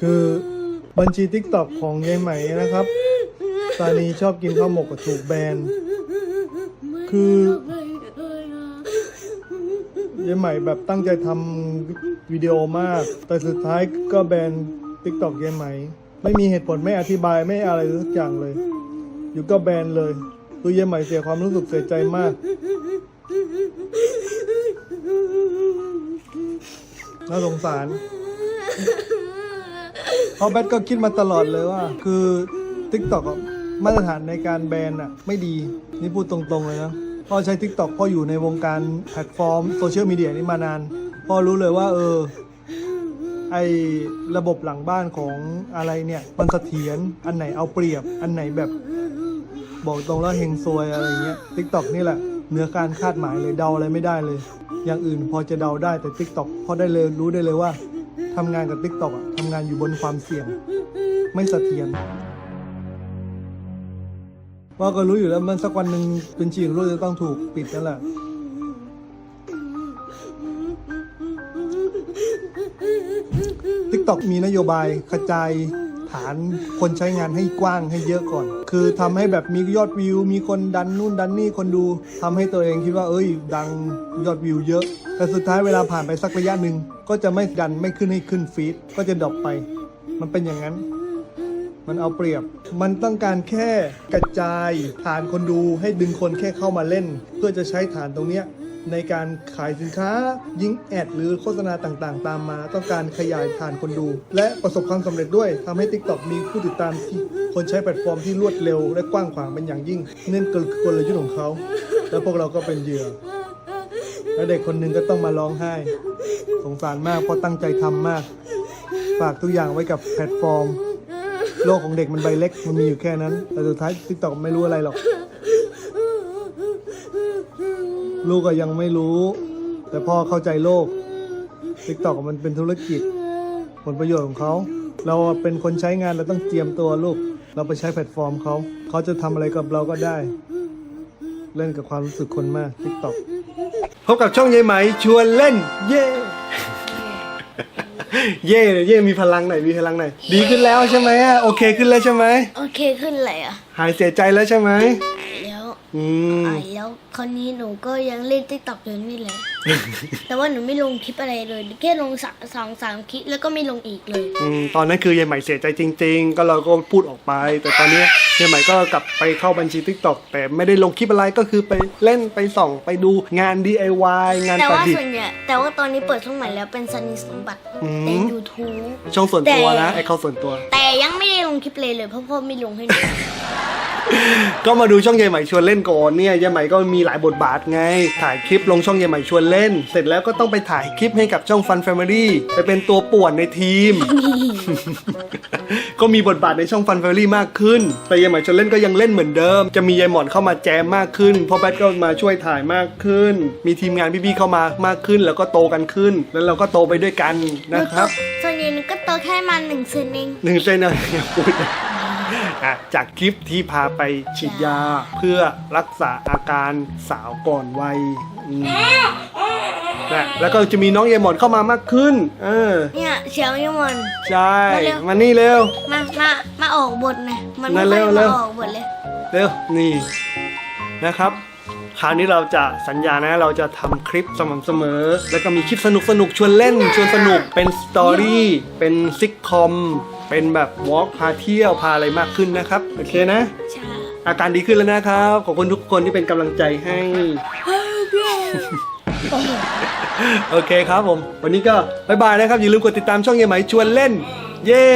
คือบัญชีทิกตอกของยายไหมนะครับซานีชอบกินข้าวหมกกับถูกแบน คือยายไหมแบบตั้งใจทำวิดีโอมาก แต่สุดท้ายก็แบนทิกตอกยายไหมไม่มีเหตุผลไม่อธิบายไม่อะไรสักอย่างเลย อยู่ก็แบนเลยตัวยายไหมเสียความรู้สึกเสียใจมาก น่าสงสาร เพราะแบทก็คิดมาตลอดเลยว่า คือ TikTok อะมาตรฐานในการแบนอะไม่ดี นี่พูดตรงๆเลยนะพ่อใช้ TikTok พ่ออยู่ในวงการแพลตฟอร์มโซเชียลมีเดียนี้มานานพ่อรู้เลยว่า เออไอระบบหลังบ้านของอะไรเนี่ย มันเสถียรอันไหนเอาเปรียบ อันไหนแบบ บอกตรงแล้วเฮงซวยอะไรเงี้ย TikTok นี่แหละเหนือการคาดหมายเลยเดาอะไรไม่ได้เลย อย่างอื่นพอจะเดาได้แต่ TikTok พอได้เลยรู้ได้เลยว่าทำงานกับ TikTok อะำงานอยู่บนความเสี่ยง ไม่สะเทียนว่าก็รู้อยู่แล้วมันสักวันหนึ่งเป็นชีของลูกจะต้องถูกปิดนั่นแหละทิกตอกมีนโยบายกระจาย ฐานคนใช้งานให้กว้างให้เยอะก่อน คือทำให้แบบมียอดวิว มีคนดันนู่นดันนี่คนดูทำให้ตัวเองคิดว่าเอ้ย ดังยอดวิวเยอะ แต่สุดท้ายเวลาผ่านไปสักระยะหนึ่งก็จะไม่ดันไม่ขึ้นให้ขึ้นฟีดก็จะดรอปไป มันเป็นอย่างนั้น มันเอาเปรียบ มันต้องการแค่กระจายฐานคนดูให้ดึงคนแค่เข้ามาเล่น เพื่อจะใช้ฐานตรงเนี้ย ในการขายสินค้ายิงแอดหรือโฆษณาต่างๆ ตามมา ต้องการขยายฐานคนดู และประสบความสำเร็จด้วยทำให้ TikTok มีผู้ติดตามที่คนใช้แพลตฟอร์มที่รวดเร็ว และกว้างขวางเป็นอย่างยิ่งเนั่นคือกลยุทธ์ของเขา แล้วพวกเราก็เป็นเหยื่อ แล้วเด็กคนหนึ่งก็ต้องมาร้องไห้ สงสารมากเพราะตั้งใจทำมาก ฝากทุกอย่างไว้กับแพลตฟอร์ม โลกของเด็กมันใบเล็กมันมีอยู่แค่นั้น แต่สุดท้ายทิกตอกไม่รู้อะไรหรอก ลูกก็ยังไม่รู้ แต่พ่อเข้าใจโลกทิกตอกมันเป็นธุรกิจ ผลประโยชน์ของเขา เราเป็นคนใช้งานเราต้องเตรียมตัวลูก เราไปใช้แพลตฟอร์มเขา เขาจะทำอะไรกับเราก็ได้ เล่นกับความรู้สึกคนมากทิกตอกพบกับช่องยายไหมชวนเล่น เย้เย่เย่มีพลังหน่อยมีพลังหน่อยดีขึ้นแล้วใช่ไหมอะโอเคขึ้นแล้วใช่ไหมโอเคขึ้นเลยอะ หายเสียใจแล้วใช่ไหมแล้ว อืมอะแล้วคราวนี้หนูก็ยังเล่นติ๊กต็อกอยู่นี่แหละ แต่ว่าหนูไม่ลงคลิปอะไรเลยแค่ลงสะสองสามคลิปแล้วก็ไม่ลงอีกเลย อืมตอนนั้นคือยายใหม่เสียใจจริง ๆ ก็เราก็พูดออกไป แต่ตอนนี้ยายใหม่ก็กลับไปเข้าบัญชี t ิ k t o k แต่ไม่ได้ลงคลิปอะไรก็คือไปเล่นไปส่องไปดูงาน DIY งานแต่ประว่าดิษส่วนฐ์ใหญ่แต่ว่าตอนนี้เปิดช่องใหม่แล้วเป็นซันนี่สมบัติอืมใน YouTube ช่องส่วนตัวนะแต่ไอ้เข้าส่วนตัว แต่ยังไม่ได้ลงคลิปเลยเลยเพราะพ่อไม่ลงให้หนู ก็มาดูช่องยายใหม่ชวนเล่นก่อนเนี่ยยายใหม่ก็มีหลายบทบาทไง ถ่ายคลิปลงช่องยายใหม่ชวนเล่น เสร็จแล้วก็ต้องไปถ่ายคลิปให้กับช่อง Fun Family ไปเป็นตัวป่วนในทีม ก็มีบทบาทในช่อง Fun Family มากขึ้น แต่ยายใหม่ชวนเล่นก็ยังเล่นเหมือนเดิม จะมียายหมอนเข้ามาแจมมากขึ้นพ่อแบทก็มาช่วยถ่ายมากขึ้น มีทีมงานพี่ๆเข้ามามากขึ้น แล้วก็โตกันขึ้น แล้วเราก็โตไปด้วยกันนะครับ ส่วนใหญ่หนูก็โตแค่มาหนึ่งเซนเองหนึ่งเซนนะอย่าพูดนะ อะจากคลิปที่พาไปฉีดยาเพื่อรักษาอาการสาวก่อนวัยอืมนะแล้วก็จะมีน้องเยายหมอนเข้ามามากขึ้น เออ เนี่ยเชียวยี่มอน ใช่มาเร็ว มานี่เร็ว มามามาออกบทหนะมันไม่มาเร็ค่อยวเร็มาว ออกบทเลย เร็วนี่นะครับ คราวนี้เราจะสัญญานะเราจะทำคลิปสม่ำเสมอ แล้วก็มีคลิปสนุกสนุกๆชวนเล่น ชวนสนุกเป็นสตอรี่เป็นซิกคอม เป็นแบบวอล์กพาเที่ยวพาอะไรมากขึ้นนะครับ โอเคนะ ใช่อาการดีขึ้นแล้วนะครับ ขอบคุณทุกคนที่เป็นกำลังใจให้ โอเคครับผม วันนี้ก็บายบายนะครับ อย่าลืมกดติดตามช่องเยไหมชวนเล่น เย้